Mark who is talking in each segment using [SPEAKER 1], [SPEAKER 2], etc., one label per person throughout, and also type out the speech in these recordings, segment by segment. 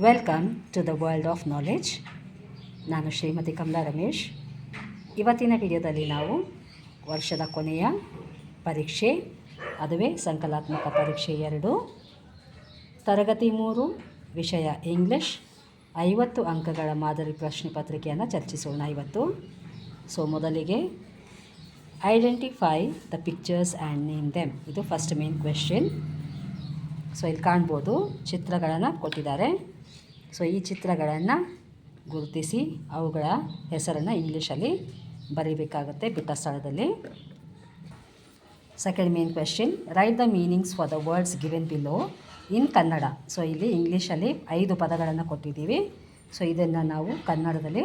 [SPEAKER 1] Welcome to the world of knowledge ನಾನು ಶ್ರೀಮತಿ ಕಮಲಾ ರಮೇಶ್. ಇವತ್ತಿನ ವಿಡಿಯೋದಲ್ಲಿ ನಾವು ವರ್ಷದ ಕೊನೆಯ ಪರೀಕ್ಷೆ, ಅದುವೇ ಸಂಕಲಾತ್ಮಕ ಪರೀಕ್ಷೆ ಎರಡು. ತರಗತಿ ಮೂರು, ವಿಷಯ ಇಂಗ್ಲಿಷ್ ಐವತ್ತು ಅಂಕಗಳ ಮಾದರಿ ಪ್ರಶ್ನೆ ಪತ್ರಿಕೆಯನ್ನು ಚರ್ಚಿಸೋಣ ಇವತ್ತು. ಸೊ, ಮೊದಲಿಗೆ identify the pictures and name them ಇದು ಫಸ್ಟ್ ಮೇನ್ ಕ್ವೆಶ್ಚನ್ ಸೊ ಇಲ್ಲಿ ಕಾಣ್ಬೋದು ಚಿತ್ರಗಳನ್ನು ಕೊಟ್ಟಿದ್ದಾರೆ. ಸೊ ಈ ಚಿತ್ರಗಳನ್ನು ಗುರುತಿಸಿ ಅವುಗಳ ಹೆಸರನ್ನು ಇಂಗ್ಲೀಷಲ್ಲಿ ಬರೀಬೇಕಾಗುತ್ತೆ ಬಿಟ್ಟ ಸ್ಥಳದಲ್ಲಿ. Second main question write the meanings for the words given below in Kannada so ಇಲ್ಲಿ ಇಂಗ್ಲೀಷಲ್ಲಿ ಐದು ಪದಗಳನ್ನು ಕೊಟ್ಟಿದ್ದೀವಿ. ಸೊ ಇದನ್ನು ನಾವು ಕನ್ನಡದಲ್ಲಿ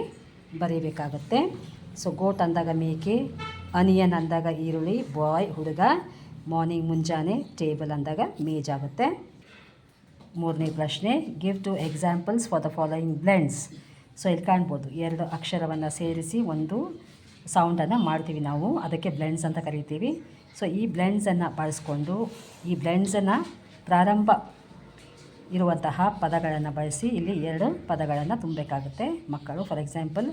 [SPEAKER 1] ಬರೀಬೇಕಾಗತ್ತೆ. ಸೊ ಗೋಟ್ ಅಂದಾಗ ಮೇಕೆ ಅನಿಯನ್ ಅಂದಾಗ ಈರುಳ್ಳಿ ಬಾಯ್ ಹುಡುಗ. ಮಾರ್ನಿಂಗ್ ಮುಂಜಾನೆ ಟೇಬಲ್ ಅಂದಾಗ ಮೇಜ್ ಆಗುತ್ತೆ. ಮೂರನೇ ಪ್ರಶ್ನೆ give two examples for the following blends so ಇಲ್ಲಿ ಕಾಣ್ಬೋದು, ಎರಡು ಅಕ್ಷರವನ್ನು ಸೇರಿಸಿ ಒಂದು ಸೌಂಡನ್ನು ಮಾಡ್ತೀವಿ ನಾವು, ಅದಕ್ಕೆ ಬ್ಲೆಂಡ್ಸ್ ಅಂತ ಕರಿತೀವಿ. ಸೊ ಈ ಬ್ಲೆಂಡ್ಸನ್ನು ಬಳಸ್ಕೊಂಡು, ಈ ಬ್ಲೆಂಡ್ಸನ್ನು ಪ್ರಾರಂಭ ಇರುವಂತಹ ಪದಗಳನ್ನು ಬಳಸಿ, ಇಲ್ಲಿ ಎರಡು ಪದಗಳನ್ನು ತುಂಬಬೇಕಾಗುತ್ತೆ. ಮಕ್ಕಳು ಫಾರ್ ಎಕ್ಸಾಂಪಲ್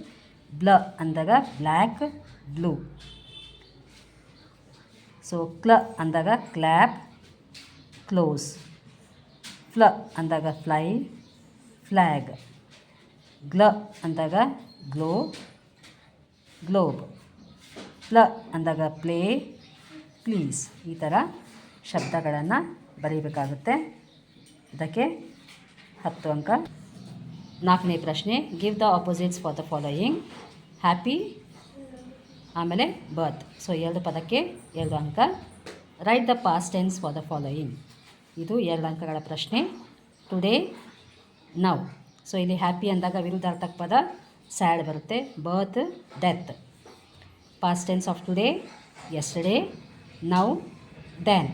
[SPEAKER 1] ಬ್ಲ ಅಂದಾಗ ಬ್ಲ್ಯಾಕ್ ಬ್ಲೂ ಸೊ ಕ್ಲ ಅಂದಾಗ ಕ್ಲ್ಯಾಪ್ ಕ್ಲೋಸ್ ಫ್ಲ ಅಂದಾಗ ಫ್ಲೈ ಫ್ಲ್ಯಾಗ್ ಗ್ಲ ಅಂದಾಗ ಗ್ಲೋ ಗ್ಲೋಬ್ ಫ್ಲ ಅಂದಾಗ ಪ್ಲೇ ಪ್ಲೀಸ್ ಈ ಥರ ಶಬ್ದಗಳನ್ನು ಬರೀಬೇಕಾಗುತ್ತೆ. ಅದಕ್ಕೆ ಹತ್ತು ಅಂಕ. ನಾಲ್ಕನೇ ಪ್ರಶ್ನೆ give the opposites for the following happy ಆಮೇಲೆ ಬರ್ತ್ ಸೊ ಎರಡು ಪದಕ್ಕೆ ಎರಡು ಅಂಕ. Write the past tense for the following ಇದು ಎರಡು ಅಂಕಗಳ ಪ್ರಶ್ನೆ. ಟುಡೇ ನೌ ಸೊ ಇಲ್ಲಿ ಹ್ಯಾಪಿ ಅಂದಾಗ ವಿರುದ್ಧಾರ್ಥಕ ಪದ ಸ್ಯಾಡ್ ಬರುತ್ತೆ. Birth death past tense of today yesterday now then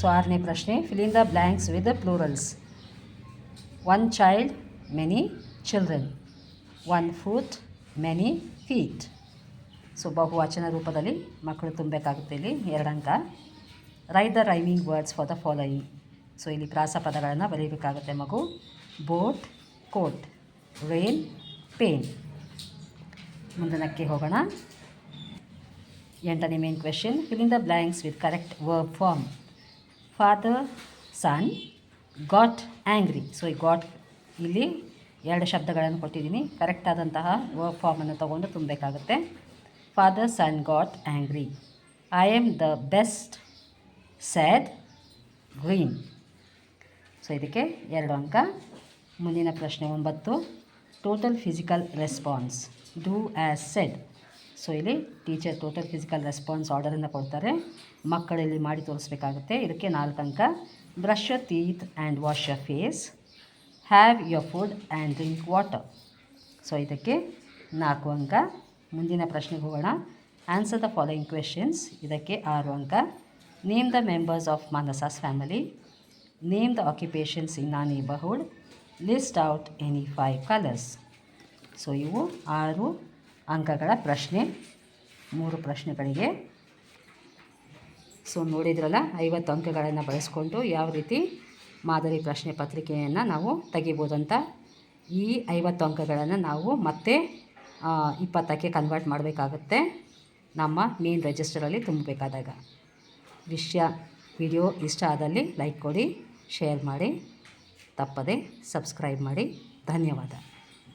[SPEAKER 1] so ಆರನೇ ಪ್ರಶ್ನೆ. Filling the blanks with plurals one child many children one foot many feet so ಬಹುವಚನ ರೂಪದಲ್ಲಿ ಮಕ್ಕಳು ತುಂಬಬೇಕಾಗುತ್ತೆ ಇಲ್ಲಿ. ಎರಡು ಅಂಕ. Write the rhyming words for the following so ಇಲ್ಲಿ ಪ್ರಾಸ ಪದಗಳನ್ನು ಬರೀಬೇಕಾಗುತ್ತೆ ಮಗು. ಬೋಟ್ ಕೋಟ್ ರೇನ್ ಪೇನ್ ಮುಂದಿನಕ್ಕೆ ಹೋಗೋಣ. ಎಂಟನೇ main question filling the blanks with correct verb form father son got angry so ಈ ಗಾಟ್ ಇಲ್ಲಿ ಎರಡು ಶಬ್ದಗಳನ್ನು ಕೊಟ್ಟಿದ್ದೀನಿ ಕರೆಕ್ಟ್ ಆದಂತಹ ವರ್ಬ್ ಫಾರ್ಮನ್ನು ತೊಗೊಂಡು ತುಂಬಬೇಕಾಗುತ್ತೆ. Father son got angry I am the best sad green so ಇದಕ್ಕೆ ಎರಡು ಅಂಕ. ಮುಂದಿನ ಪ್ರಶ್ನೆ ಒಂಬತ್ತು. Total physical response do as said so ಇಲ್ಲಿ ಟೀಚರ್ ಟೋಟಲ್ ಫಿಸಿಕಲ್ ರೆಸ್ಪಾನ್ಸ್ ಆರ್ಡರನ್ನು ಕೊಡ್ತಾರೆ. ಮಕ್ಕಳಲ್ಲಿ ಮಾಡಿ ತೋರಿಸ್ಬೇಕಾಗುತ್ತೆ. ಇದಕ್ಕೆ ನಾಲ್ಕು ಅಂಕ. Brush your teeth and wash your face have your food and drink water so ಇದಕ್ಕೆ ನಾಲ್ಕು ಅಂಕ. ಮುಂದಿನ ಪ್ರಶ್ನೆಗೆ ಹೋಗೋಣ. ಆನ್ಸರ್ ದ ಫಾಲೋಯಿಂಗ್ ಕ್ವೆಶನ್ಸ್ ಇದಕ್ಕೆ ಆರು ಅಂಕ. Name the members of Manasa's family name the occupations in a neighbourhood list out any five colours so ಇವು ಆರು ಅಂಕಗಳ ಪ್ರಶ್ನೆ. ಮೂರು ಪ್ರಶ್ನೆಗಳಿಗೆ. ಸೊ ನೋಡಿದ್ರಲ್ಲ, ಐವತ್ತು ಅಂಕಗಳನ್ನು ಬಳಸ್ಕೊಂಡು ಯಾವ ರೀತಿ ಮಾದರಿ ಪ್ರಶ್ನೆ ಪತ್ರಿಕೆಯನ್ನು ನಾವು ತೆಗಿಬೋದಂತ ಈ ಐವತ್ತು ಅಂಕಗಳನ್ನು ನಾವು ಮತ್ತೆ ಇಪ್ಪತ್ತಕ್ಕೆ ಕನ್ವರ್ಟ್ ಮಾಡಬೇಕಾಗುತ್ತೆ. ನಮ್ಮ ಮೇನ್ ರಿಜಿಸ್ಟರಲ್ಲಿ ತುಂಬಬೇಕಾದಾಗ. ವಿಷಯ ವಿಡಿಯೋ ಇಷ್ಟ ಆದಲ್ಲಿ ಲೈಕ್ ಕೊಡಿ ಶೇರ್ ಮಾಡಿ, ತಪ್ಪದೆ ಸಬ್ಸ್ಕ್ರೈಬ್ ಮಾಡಿ. ಧನ್ಯವಾದ.